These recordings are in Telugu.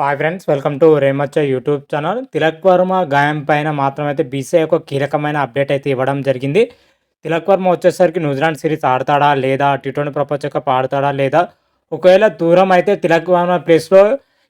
హాయ్ ఫ్రెండ్స్ వెల్కమ్ టు రేమచ్చ యూట్యూబ్ ఛానల్ తిలక్ వర్మ గాయం పైన మాత్రమైతే బీసీఐ ఒక కీలకమైన అప్డేట్ అయితే ఇవ్వడం జరిగింది తిలక్ వర్మ వచ్చేసరికి న్యూజిలాండ్ సిరీస్ ఆడతాడా లేదా టీ ట్వంటీ ప్రపంచ కప్ ఆడతాడా లేదా ఒకవేళ దూరం అయితే తిలక్ వర్మ ప్లేస్లో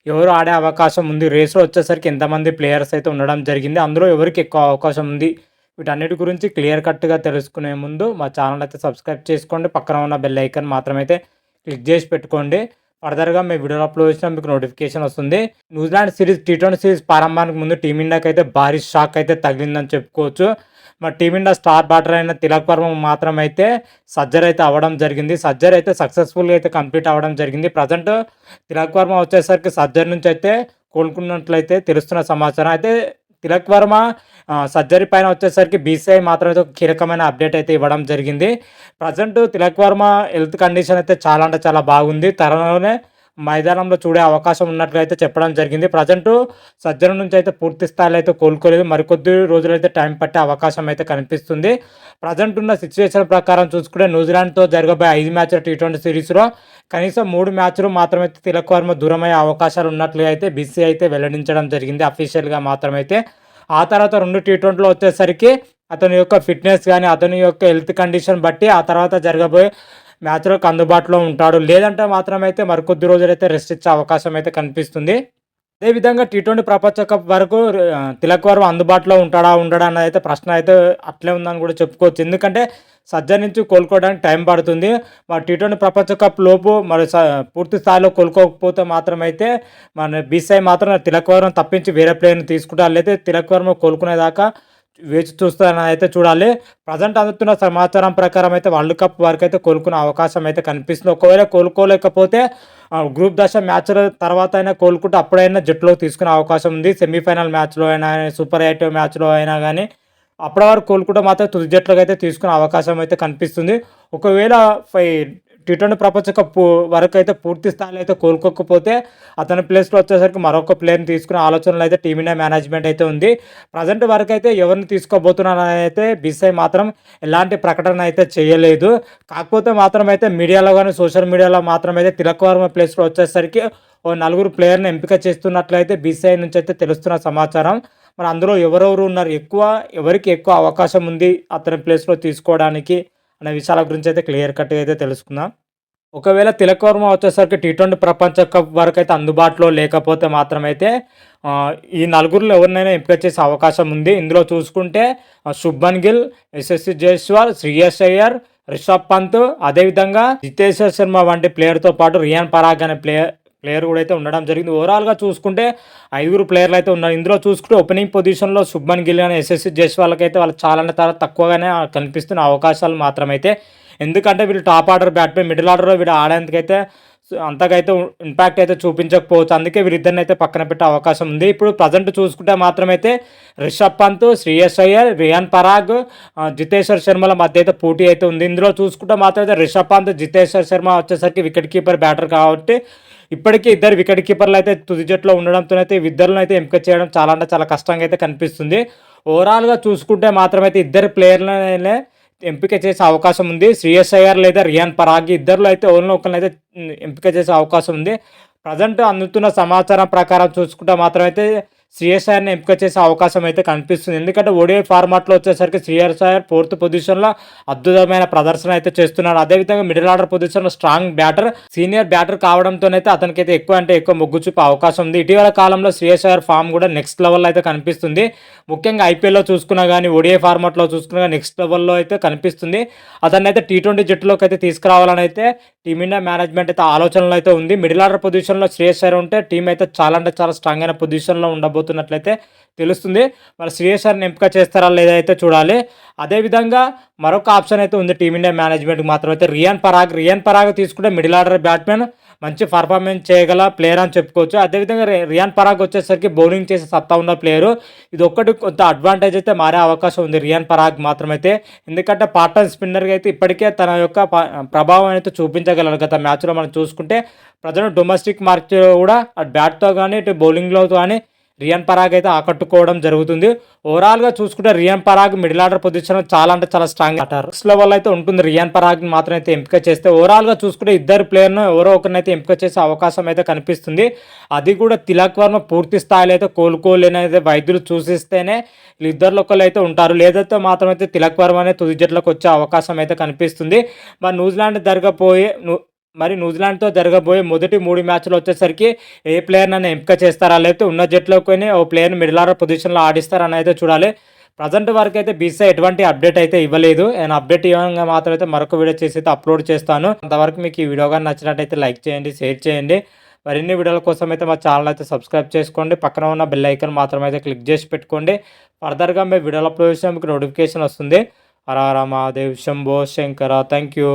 ఎవరు ఆడే అవకాశం ఉంది రేస్లో వచ్చేసరికి ఎంతమంది ప్లేయర్స్ అయితే ఉండడం జరిగింది అందులో ఎవరికి ఎక్కువ అవకాశం ఉంది వీటన్నిటి గురించి క్లియర్ కట్గా తెలుసుకునే ముందు మా ఛానల్ అయితే సబ్స్క్రైబ్ చేసుకోండి పక్కన ఉన్న బెల్ ఐకన్ మాత్రమైతే క్లిక్ చేసి పెట్టుకోండి ఫర్దర్గా మేము వీడియో అప్లోడ్ చేసినా మీకు నోటిఫికేషన్ వస్తుంది. New Zealand series T twenty series ప్రారంభానికి ముందు టీమిండియాకి అయితే భారీ షాక్ అయితే తగిలిందని చెప్పుకోవచ్చు. మరి టీమిండియా స్టార్ బ్యాటర్ అయిన తిలక్ వర్మ మాత్రం అయితే సర్జరీ అయితే అవ్వడం జరిగింది. సర్జరీ అయితే సక్సెస్ఫుల్గా అయితే కంప్లీట్ అవ్వడం జరిగింది. ప్రజెంట్ తిలక్ వర్మ వచ్చేసరికి సర్జరీ నుంచి అయితే కోలుకున్నట్లయితే తెలుస్తున్న సమాచారం. అయితే తిలక్ వర్మ సర్జరీ పైన వచ్చేసరికి బీసీఐ మాత్రం అయితే ఒక కీలకమైన అప్డేట్ అయితే ఇవ్వడం జరిగింది. Present Tilak Varma health condition అయితే చాలా అంటే చాలా బాగుంది. త్వరలోనే మైదానంలో చూడే అవకాశం ఉన్నట్లయితే చెప్పడం జరిగింది. ప్రజెంట్ సర్జరీ నుంచి అయితే పూర్తి స్థాయిలో అయితే కోలుకోలేదు. మరికొద్ది రోజులైతే టైం పట్టే అవకాశం అయితే కనిపిస్తుంది. ప్రజెంట్ ఉన్న సిచ్యువేషన్ ప్రకారం చూసుకుంటే న్యూజిలాండ్తో జరగబోయే ఐదు మ్యాచ్ల టీ ట్వంటీ సిరీస్లో కనీసం మూడు మ్యాచ్లు మాత్రమే తిలక్ వర్మ దూరమయ్యే అవకాశాలు ఉన్నట్లుగా అయితే బీసీ అయితే వెల్లడించడం జరిగింది. అఫీషియల్గా మాత్రమైతే ఆ తర్వాత రెండు టీ ట్వంటీలో వచ్చేసరికి అతని యొక్క ఫిట్నెస్ కానీ అతని యొక్క హెల్త్ కండిషన్ బట్టి ఆ తర్వాత జరగబోయే మ్యాచ్లోకి అందుబాటులో ఉంటాడు. లేదంటే మాత్రమైతే మరికొద్ది రోజులైతే రెస్ట్ ఇచ్చే అవకాశం అయితే కనిపిస్తుంది. అదేవిధంగా టీ ట్వంటీ ప్రపంచ కప్ వరకు తిలక్ వర్మ అందుబాటులో ఉంటాడా ఉండడా అన్నది అయితే ప్రశ్న అయితే అట్లే ఉందని కూడా చెప్పుకోవచ్చు. ఎందుకంటే సజ్జ నుంచి కోలుకోవడానికి టైం పడుతుంది. మరి టీ ట్వంటీ ప్రపంచ కప్ లోపు మరి పూర్తి స్థాయిలో కోలుకోకపోతే మాత్రమైతే మన బీసీఐ మాత్రం తిలక్ వర్మ తప్పించి వేరే ప్లేయర్ని తీసుకుంటారు లేదా తిలక్ వర్మ కోలుకునేదాకా వేచి చూస్తారని అయితే చూడాలి. ప్రజెంట్ అందుతున్న సమాచారం ప్రకారం అయితే వరల్డ్ కప్ వరకు అయితే కోలుకునే అవకాశం అయితే కనిపిస్తుంది. ఒకవేళ కోలుకోలేకపోతే గ్రూప్ దశ మ్యాచ్ల తర్వాత అయినా కోలుకుంటే అప్పుడైనా జట్టులో తీసుకునే అవకాశం ఉంది. సెమీఫైనల్ మ్యాచ్లో అయినా సూపర్ ఎయిట్ మ్యాచ్లో అయినా కానీ అప్పటి వరకు కోలుకుంటే మాత్రం తుది జట్లకు అయితే తీసుకునే అవకాశం అయితే కనిపిస్తుంది. ఒకవేళ ఫై టీ ట్వంటీ ప్రపంచ కప్ వరకు అయితే పూర్తి స్థాయిలో అయితే కోలుకోకపోతే అతని ప్లేస్లో వచ్చేసరికి మరొక ప్లేయర్ని తీసుకునే ఆలోచనలు అయితే టీమిండియా మేనేజ్మెంట్ అయితే ఉంది. ప్రజెంట్ వరకు అయితే ఎవరిని తీసుకోబోతున్నారని అయితే బీసీఐ మాత్రం ఎలాంటి ప్రకటన అయితే చేయలేదు. కాకపోతే మాత్రం అయితే మీడియాలో కానీ సోషల్ మీడియాలో మాత్రం అయితే తిలక్ వర్మ ప్లేస్లో వచ్చేసరికి ఓ నలుగురు ప్లేయర్ని ఎంపిక చేస్తున్నట్లయితే బీసీఐ నుంచి అయితే తెలుస్తున్న సమాచారం. మరి అందులో ఎవరెవరు ఉన్నారు? ఎక్కువ ఎవరికి ఎక్కువ అవకాశం ఉంది అతని ప్లేస్లో తీసుకోవడానికి? అనే విషయాల గురించి అయితే క్లియర్ కట్గా అయితే తెలుసుకుందాం. ఒకవేళ తిలక్ వర్మ వచ్చేసరికి టీ ట్వంటీ ప్రపంచ కప్ వరకు అయితే అందుబాటులో లేకపోతే మాత్రమైతే ఈ నలుగురిలో ఎవరినైనా ఎంపిక చేసే అవకాశం ఉంది. ఇందులో చూసుకుంటే శుభన్ గిల్ ఎస్ఎస్సి జైస్వాల్ శ్రీయస్ అయ్యర్ రిషబ్ పంత్ అదేవిధంగా జితేశ్వర్ శర్మ వంటి ప్లేయర్తో పాటు రియాన్ పరాగ్ అనే ప్లేయర్ ప్లేయర్ కూడా అయితే ఉండడం జరిగింది. ఓవరాల్గా చూసుకుంటే ఐదుగురు ప్లేయర్లు అయితే ఉన్నారు. ఇందులో చూసుకుంటే ఓపెనింగ్ పొజిషన్లో శుభ్మన్ గిల్ అని ఎస్ఎస్సి జైస్వాల్కి అయితే వాళ్ళు చాలా అంటే చాలా తక్కువగానే కనిపిస్తున్న అవకాశాలు మాత్రమైతే. ఎందుకంటే వీళ్ళు టాప్ ఆర్డర్ బ్యాట్మెన్ మిడిల్ ఆర్డర్లో వీడు ఆడేందుకైతే అంతకైతే ఇంపాక్ట్ అయితే చూపించకపోవచ్చు. అందుకే వీరిద్దరిని అయితే పక్కన పెట్టే అవకాశం ఉంది. ఇప్పుడు ప్రజెంట్ చూసుకుంటే మాత్రమైతే రిషబ్ పంత్ శ్రేయస్ అయ్యర్ రియాన్ పరాగ్ జితేశ్వర్ శర్మల మధ్య అయితే పోటీ అయితే ఉంది. ఇందులో చూసుకుంటే మాత్రం అయితే రిషబ్ పంత్ జితేశ్వర్ శర్మ వచ్చేసరికి వికెట్ కీపర్ బ్యాటర్ కాబట్టి ఇప్పటికే ఇద్దరు వికెట్ కీపర్లు అయితే తుది జట్టులో ఉండడంతో అయితే ఇద్దరులను అయితే ఎంపిక చేయడం చాలా అంటే చాలా కష్టంగా అయితే కనిపిస్తుంది. ఓవరాల్గా చూసుకుంటే మాత్రమైతే ఇద్దరు ప్లేయర్లనే ఎంపిక చేసే అవకాశం ఉంది. శ్రేయస్ లేదా రియాన్ పరాగ్ ఇద్దరులో అయితే ఓన్లీ ఒకరిని అయితే ఎంపిక చేసే అవకాశం ఉంది. ప్రజెంట్ అందుతున్న సమాచారం ప్రకారం చూసుకుంటే మాత్రమైతే సిఎస్ఆర్ని ఎంపిక చేసే అవకాశం అయితే కనిపిస్తుంది. ఎందుకంటే ఓడిఐ ఫార్మాట్లో వచ్చేసరికి శ్రేయస్ ఫోర్త్ పొజిషన్లో అద్భుతమైన ప్రదర్శన అయితే చేస్తున్నాడు అదేవిధంగా మిడిల్ ఆర్డర్ పొజిషన్లో స్ట్రాంగ్ బ్యాటర్ సీనియర్ బ్యాటర్ కావడంతోనైతే అతనికి అయితే ఎక్కువ అంటే ఎక్కువ మొగ్గు చూపే అవకాశం ఉంది. ఇటీవల కాలంలో సిఎస్ఆర్ ఫామ్ కూడా నెక్స్ట్ లెవెల్లో అయితే కనిపిస్తుంది. ముఖ్యంగా ఐపీఎల్లో చూసుకున్నా కానీ ఓడిఐ ఫార్మాట్లో చూసుకున్నా నెక్స్ట్ లెవెల్లో అయితే కనిపిస్తుంది. అతన్ని అయితే టీ ట్వంటీ జట్టులోకి అయితే తీసుకురావాలని అయితే టీమిండియా మేనేజ్మెంట్ అయితే ఆలోచనలు అయితే ఉంది. మిడిల్ ఆర్డర్ పొజిషన్లో శ్రేయస్ ఉంటే టీం అయితే చాలా అంటే చాలా స్ట్రాంగ్ అయిన పొజిషన్లో ఉండబోతున్నట్లయితే తెలుస్తుంది. మరి శ్రేయస్ ఎంపిక చేస్తారా లేదా అయితే చూడాలి. అదేవిధంగా మరొక ఆప్షన్ అయితే ఉంది టీమిండియా మేనేజ్మెంట్కి మాత్రం అయితే రియాన్ పరాగ్. రియాన్ పరాగ్ తీసుకుంటే మిడిల్ ఆర్డర్ బ్యాట్మెన్ మంచి పర్ఫార్మెన్స్ చేయగల ప్లేయర్ అని చెప్పుకోవచ్చు. అదేవిధంగా రియాన్ పరాగ్ వచ్చేసరికి బౌలింగ్ చేసే సత్తా ఉన్న ప్లేయరు. ఇది ఒక్కటి కొంత అడ్వాంటేజ్ అయితే మారే అవకాశం ఉంది రియాన్ పరాగ్ మాత్రమైతే. ఎందుకంటే పార్ట్ టైం స్పిన్నర్గా అయితే ఇప్పటికే తన యొక్క ప్రభావం అయితే చూపించగలరు గత మ్యాచ్లో మనం చూసుకుంటే. ప్రజలు డొమెస్టిక్ మార్కెట్ కూడా అటు బ్యాట్తో కానీ ఇటు బౌలింగ్లో కానీ రియాన్ పరాగ్ అయితే ఆకట్టుకోవడం జరుగుతుంది. ఓవరాల్గా చూసుకుంటే Riyan Parag middle order position చాలా అంటే చాలా స్ట్రాంగ్ ఆటారు నెక్స్ట్ లెవెల్ అయితే ఉంటుంది. రియాన్ పరాగ్ మాత్రం అయితే ఎంపిక చేస్తే ఓవరాల్గా చూసుకుంటే ఇద్దరు ప్లేయర్ను ఎవరో ఒకరినైతే ఎంపిక చేసే అవకాశం అయితే కనిపిస్తుంది. అది కూడా తిలక్ వర్మ పూర్తి స్థాయిలో అయితే కోలుకోలేనైతే వైద్యులు చూసిస్తేనే వీళ్ళిద్దరిలో ఒకళ్ళు అయితే ఉంటారు. లేదైతే మాత్రం అయితే తిలక్ వర్మ అనే తుది జట్లకు వచ్చే అవకాశం అయితే కనిపిస్తుంది. మరి న్యూజిలాండ్ జరగపోయే మరి న్యూజిలాండ్తో జరగబోయే మొదటి మూడు మ్యాచ్లు వచ్చేసరికి ఏ ప్లేయర్ నన్ను ఎంపిక చేస్తారా? లేకపోతే ఉన్న జట్లోకి ఓ ప్లేయర్ని మిడిల్ ఆర్డర్ పొజిషన్లో ఆడిస్తారని అయితే చూడాలి. ప్రజెంట్ వరకు అయితే బీసీ ఎటువంటి అప్డేట్ అయితే ఇవ్వలేదు. నేను అప్డేట్ ఇవ్వగా మాత్రం అయితే మరొక వీడియో చేసి అయితే అప్లోడ్ చేస్తాను. అంతవరకు మీకు ఈ వీడియో కానీ నచ్చినట్టయితే లైక్ చేయండి షేర్ చేయండి. మరిన్ని వీడియోల కోసం అయితే మా ఛానల్ అయితే సబ్స్క్రైబ్ చేసుకోండి. పక్కన ఉన్న బెల్ ఐకన్ మాత్రం అయితే క్లిక్ చేసి పెట్టుకోండి. ఫర్దర్గా మేము వీడియోలు అప్లోడ్ చేసిన మీకు నోటిఫికేషన్ వస్తుంది. Har Mahadev Shambho Shankar thank you